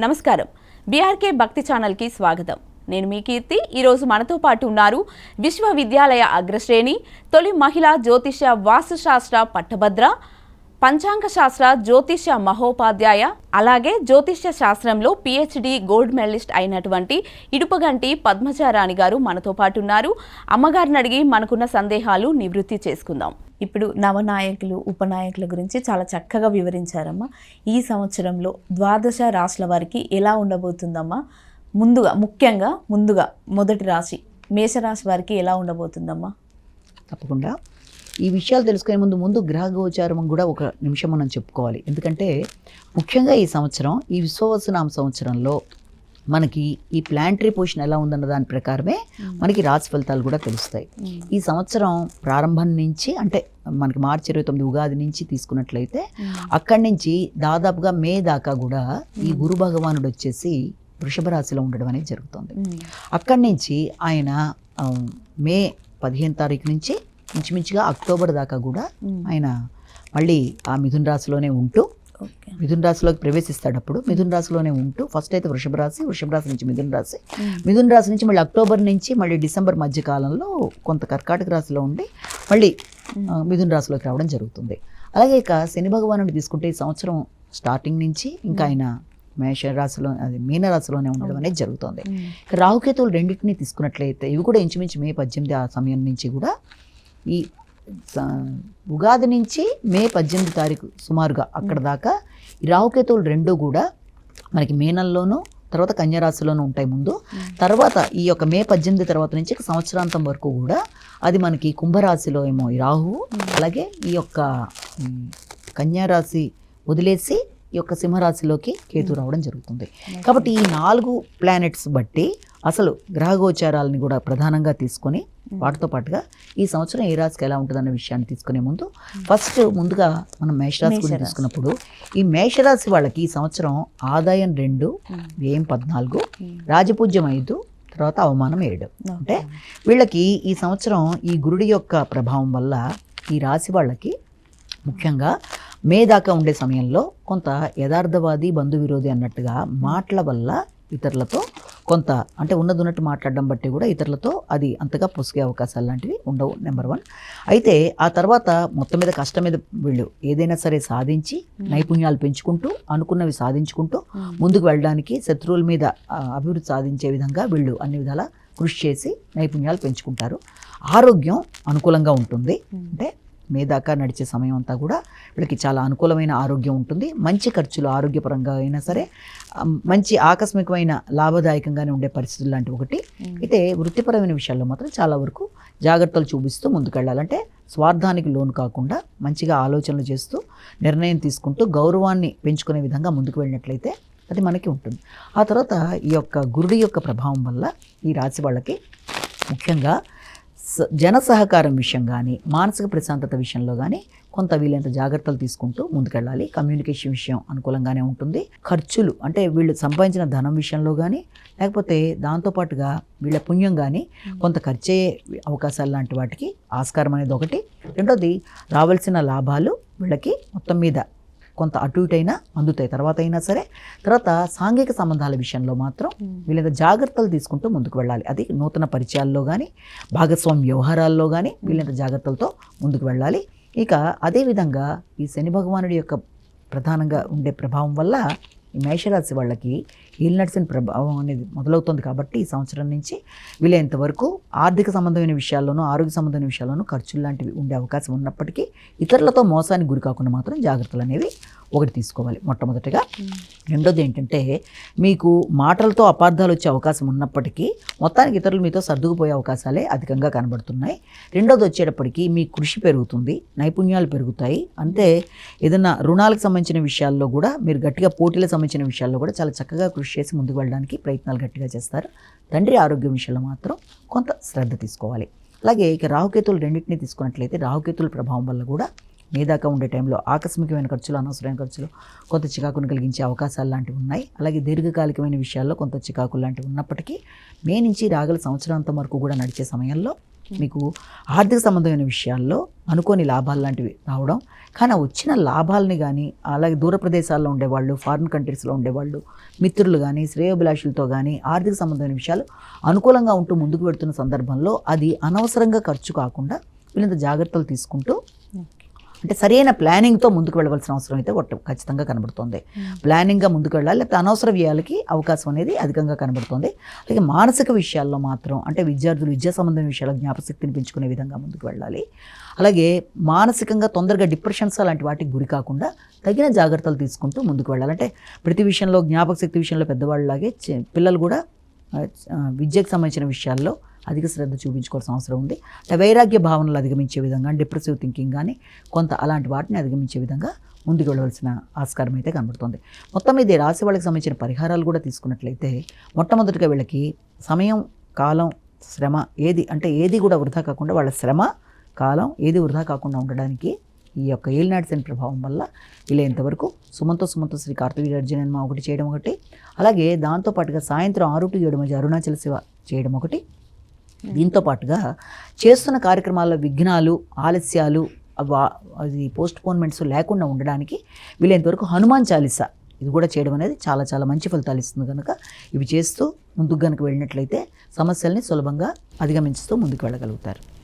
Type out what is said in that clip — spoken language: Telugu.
నమస్కారం. బీఆర్కే భక్తి ఛానల్కి స్వాగతం. నేను మీ కీర్తి. ఈరోజు మనతో పాటు ఉన్నారు విశ్వవిద్యాలయ అగ్రశ్రేణి తొలి మహిళా జ్యోతిష వాస్తుశాస్త్ర పట్టభద్ర పంచాంగ శాస్త్ర జ్యోతిష మహోపాధ్యాయ అలాగే జ్యోతిష్య శాస్త్రంలో పిహెచ్డి గోల్డ్ మెడలిస్ట్ అయినటువంటి ఇడుపగంటి పద్మచారాణి గారు మనతో పాటు ఉన్నారు. అమ్మగారిని అడిగి మనకున్న సందేహాలు నివృత్తి చేసుకుందాం. ఇప్పుడు నవనాయకులు ఉపనాయకుల గురించి చాలా చక్కగా వివరించారమ్మా. ఈ సంవత్సరంలో ద్వాదశ రాశుల వారికి ఎలా ఉండబోతుందమ్మా? ముందుగా ముఖ్యంగా ముందుగా మొదటి రాశి మేషరాశి వారికి ఎలా ఉండబోతుందమ్మా? తప్పకుండా. ఈ విషయాలు తెలుసుకునే ముందు ముందు గ్రహ గోచారం కూడా ఒక నిమిషం మనం చెప్పుకోవాలి. ఎందుకంటే ముఖ్యంగా ఈ సంవత్సరం ఈ విశ్వవసనామ సంవత్సరంలో మనకి ఈ ప్లాంటరీ పొజిషన్ ఎలా ఉందన్న దాని ప్రకారమే మనకి రాశి ఫలితాలు కూడా తెలుస్తాయి. ఈ సంవత్సరం ప్రారంభం నుంచి అంటే మనకి మార్చి ఇరవై తొమ్మిది ఉగాది నుంచి తీసుకున్నట్లయితే అక్కడి నుంచి దాదాపుగా మే దాకా కూడా ఈ గురు భగవానుడు వచ్చేసి వృషభ రాశిలో ఉండడం అనేది జరుగుతుంది. అక్కడి నుంచి ఆయన మే పదిహేను తారీఖు నుంచి ఇంచుమించుగా అక్టోబర్ దాకా కూడా ఆయన మళ్ళీ ఆ మిథున రాశిలోనే ఉంటూ మిథున రాశిలోకి ప్రవేశిస్తాడు అప్పుడు మిథున రాశిలోనే ఉంటూ ఫస్ట్ అయితే వృషభ రాశి వృషభ రాశి నుంచి మిథున రాశి. మిథున రాశి నుంచి మళ్ళీ అక్టోబర్ నుంచి మళ్ళీ డిసెంబర్ మధ్య కాలంలో కొంత కర్కాటక రాశిలో ఉండి మళ్ళీ ఆ, మిథున రాశిలోకి రావడం జరుగుతుంది. అలాగే ఇక శని భగవానుడు తీసుకుంటే ఈ సంవత్సరం స్టార్టింగ్ నుంచి ఇంకా ఆయన మేష రాశిలో అది మీన రాశిలోనే ఉండడం అనేది జరుగుతుంది. రాహుకేతువులు రెండింటిని తీసుకున్నట్లయితే ఇవి కూడా ఇంచుమించు మే పద్దెనిమిది ఆ సమయం నుంచి కూడా ఈ ఉగాది నుంచి మే పద్దెనిమిది తారీఖు సుమారుగా అక్కడ దాకా ఈ రాహుకేతువులు రెండు కూడా మనకి మీనంలోనూ తర్వాత కన్యరాశిలోనూ ఉంటాయి ముందు. తర్వాత ఈ యొక్క మే పద్దెనిమిది తర్వాత నుంచి సంవత్సరాంతం వరకు కూడా అది మనకి కుంభరాశిలో ఏమో ఈ రాహువు అలాగే ఈ యొక్క కన్యారాశి వదిలేసి ఈ యొక్క సింహరాశిలోకి కేతు రావడం జరుగుతుంది. కాబట్టి ఈ నాలుగు ప్లానెట్స్ బట్టి అసలు గ్రహగోచారాలని కూడా ప్రధానంగా తీసుకొని వాటితో పాటుగా ఈ సంవత్సరం ఏ రాశికి ఎలా ఉంటుందన్న విషయాన్ని తీసుకునే ముందు ఫస్ట్ ముందుగా మనం మేషరాశి గురించి. తీసుకున్నప్పుడు ఈ మేషరాశి వాళ్ళకి ఈ సంవత్సరం ఆదాయం రెండు వ్యయం పద్నాలుగు రాజపూజ్యం ఐదు తర్వాత అవమానం ఏడు. అంటే వీళ్ళకి ఈ సంవత్సరం ఈ గురుడి యొక్క ప్రభావం వల్ల ఈ రాశి వాళ్ళకి ముఖ్యంగా మే దాకా ఉండే సమయంలో కొంత యథార్థవాది బంధు విరోధి అన్నట్టుగా మాటల వల్ల ఇతరులతో కొంత అంటే ఉన్నది ఉన్నట్టు మాట్లాడడం బట్టి కూడా ఇతరులతో అది అంతగా పొసిగే అవకాశాలు లాంటివి ఉండవు నెంబర్ వన్ అయితే ఆ తర్వాత మొత్తం మీద కష్టం మీద వీళ్ళు ఏదైనా సరే సాధించి నైపుణ్యాలు పెంచుకుంటూ అనుకున్నవి సాధించుకుంటూ ముందుకు వెళ్ళడానికి శత్రువుల మీద అభివృద్ధి సాధించే విధంగా వీళ్ళు అన్ని విధాలా కృషి చేసి నైపుణ్యాలు పెంచుకుంటారు. ఆరోగ్యం అనుకూలంగా ఉంటుంది. అంటే మే దాకా నడిచే సమయం అంతా కూడా వీళ్ళకి చాలా అనుకూలమైన ఆరోగ్యం ఉంటుంది. మంచి ఖర్చులు ఆరోగ్యపరంగా అయినా సరే మంచి ఆకస్మికమైన లాభదాయకంగానే ఉండే పరిస్థితులు లాంటివి ఒకటి. అయితే వృత్తిపరమైన విషయాల్లో మాత్రం చాలా వరకు జాగ్రత్తలు చూపిస్తూ ముందుకెళ్ళాలంటే స్వార్థానికి లోను కాకుండా మంచిగా ఆలోచనలు చేస్తూ నిర్ణయం తీసుకుంటూ గౌరవాన్ని పెంచుకునే విధంగా ముందుకు వెళ్ళినట్లయితే అది మనకి ఉంటుంది. ఆ తర్వాత ఈ యొక్క గురుడి యొక్క ప్రభావం వల్ల ఈ రాశి వాళ్ళకి ముఖ్యంగా జన సహకారం విషయం కానీ మానసిక ప్రశాంతత విషయంలో కానీ కొంత వీలైనంత జాగ్రత్తలు తీసుకుంటూ ముందుకెళ్ళాలి. కమ్యూనికేషన్ విషయం అనుకూలంగానే ఉంటుంది. ఖర్చులు అంటే వీళ్ళు సంపాదించిన ధనం విషయంలో కానీ లేకపోతే దాంతోపాటుగా వీళ్ళ పుణ్యం కానీ కొంత ఖర్చయ్యే అవకాశాలు లాంటి వాటికి ఆస్కారం అనేది ఒకటి. రెండోది రావాల్సిన లాభాలు వీళ్ళకి మొత్తం మీద కొంత అటు ఇటు అయినా అందుతాయి. తర్వాత అయినా సరే తర్వాత సాంఘిక సంబంధాల విషయంలో మాత్రం వీళ్ళ జాగ్రత్తలు తీసుకుంటూ ముందుకు వెళ్ళాలి. అది నూతన పరిచయాల్లో కానీ భాగస్వామ్య వ్యవహారాల్లో కానీ వీళ్ళంత జాగ్రత్తలతో ముందుకు వెళ్ళాలి. ఇక అదేవిధంగా ఈ శని భగవానుడి యొక్క ప్రధానంగా ఉండే ప్రభావం వల్ల ఈ మేషరాశి వాళ్ళకి ఈల్నట్సిన ప్రభావం అనేది మొదలవుతుంది కాబట్టి ఈ సంవత్సరం నుంచి వీలైనంత వరకు ఆర్థిక సంబంధమైన విషయాల్లోనూ ఆరోగ్య సంబంధమైన విషయాల్లోనూ ఖర్చులు లాంటివి ఉండే అవకాశం ఉన్నప్పటికీ ఇతరులతో మోసానికి గురి కాకుండా మాత్రం జాగ్రత్తలు అనేవి ఒకటి తీసుకోవాలి. మొట్టమొదటిగా రెండోది ఏంటంటే మీకు మాటలతో అపార్థాలు వచ్చే అవకాశం ఉన్నప్పటికీ మొత్తానికి ఇతరులు మీతో సర్దుకుపోయే అవకాశాలే అధికంగా కనబడుతున్నాయి. రెండోది వచ్చేటప్పటికి మీ కృషి పెరుగుతుంది నైపుణ్యాలు పెరుగుతాయి. అంతే ఏదైనా రుణాలకు సంబంధించిన విషయాల్లో కూడా మీరు గట్టిగా పోటీలకు సంబంధించిన విషయాల్లో కూడా చాలా చక్కగా కృషి చేసి ముందుకు వెళ్ళడానికి ప్రయత్నాలు గట్టిగా చేస్తారు. తండ్రి ఆరోగ్యం విషయంలో మాత్రం కొంత శ్రద్ధ తీసుకోవాలి. అలాగే ఇక రాహుకేతులు రెండింటిని తీసుకున్నట్లయితే రాహుకేతుల ప్రభావం వల్ల కూడా మీ దాకా ఉండే టైంలో ఆకస్మికమైన ఖర్చులు అనవసరమైన ఖర్చులు కొంత చికాకును కలిగించే అవకాశాలు లాంటివి ఉన్నాయి. అలాగే దీర్ఘకాలికమైన విషయాల్లో కొంత చికాకులు లాంటివి ఉన్నప్పటికీ మే నుంచి రాగల సంవత్సరాంతం వరకు కూడా నడిచే సమయంలో మీకు ఆర్థిక సంబంధమైన విషయాల్లో అనుకోని లాభాలు లాంటివి రావడం. కానీ వచ్చిన లాభాలని కానీ అలాగే దూర ప్రదేశాల్లో ఉండేవాళ్ళు ఫారిన్ కంట్రీస్లో ఉండేవాళ్ళు మిత్రులు కానీ శ్రేయోభిలాషులతో కానీ ఆర్థిక సంబంధమైన విషయాలు అనుకూలంగా ఉంటూ ముందుకు పెడుతున్న సందర్భంలో అది అనవసరంగా ఖర్చు కాకుండా వీళ్ళంత జాగ్రత్తలు తీసుకుంటూ అంటే సరైన ప్లానింగ్తో ముందుకు వెళ్ళవలసిన అవసరం అయితే ఒట్ట- ఖచ్చితంగా కనబడుతుంది. ప్లానింగ్గా ముందుకు వెళ్ళాలి లేకపోతే అనవసర వ్యయాలకి అవకాశం అనేది అధికంగా కనబడుతుంది. అలాగే మానసిక విషయాల్లో మాత్రం అంటే విద్యార్థులు విద్యా సంబంధమైన విషయాల్లో జ్ఞాపశక్తిని పెంచుకునే విధంగా ముందుకు వెళ్ళాలి. అలాగే మానసికంగా తొందరగా డిప్రెషన్స్ అలాంటి వాటికి గురి కాకుండా తగిన జాగ్రత్తలు తీసుకుంటూ ముందుకు వెళ్ళాలి. అంటే ప్రతి విషయంలో జ్ఞాపక శక్తి విషయంలో పెద్దవాళ్ళలాగే పిల్లలు కూడా విద్యకు సంబంధించిన విషయాల్లో అధిక శ్రద్ధ చూపించుకోవాల్సిన అవసరం ఉంది. అంటే వైరాగ్య భావనలు అధిగమించే విధంగా డిప్రెసివ్ థింకింగ్ కానీ కొంత అలాంటి వాటిని అధిగమించే విధంగా ముందుకు వెళ్ళవలసిన ఆస్కారం అయితే కనబడుతుంది. మొత్తం ఇది రాశి వాళ్ళకి సంబంధించిన పరిహారాలు కూడా తీసుకున్నట్లయితే మొట్టమొదటిగా వీళ్ళకి సమయం కాలం శ్రమ ఏది అంటే ఏది కూడా వృధా కాకుండా వాళ్ళ శ్రమ కాలం ఏది వృధా కాకుండా ఉండడానికి ఈ యొక్క ఏలినాటి శని ప్రభావం వల్ల ఇలా ఇంతవరకు సుమంతో సుమంతో శ్రీ కార్తవీయ అర్జునన్మ ఒకటి చేయడం ఒకటి అలాగే దాంతోపాటుగా సాయంత్రం ఆరు టు ఏడు మధ్య అరుణాచల శివ చేయడం ఒకటి దీంతో పాటుగా చేస్తున్న కార్యక్రమాల్లో విఘ్నాలు ఆలస్యాలు అది పోస్ట్ పోన్మెంట్స్ లేకుండా ఉండడానికి వీలైనంతవరకు హనుమాన్ చాలీసా ఇది కూడా చేయడం అనేది చాలా చాలా మంచి ఫలితాలు ఇస్తుంది కనుక ఇవి చేస్తూ ముందుకు కనుక వెళ్ళినట్లయితే సమస్యల్ని సులభంగా అధిగమించుతూ ముందుకు వెళ్ళగలుగుతారు.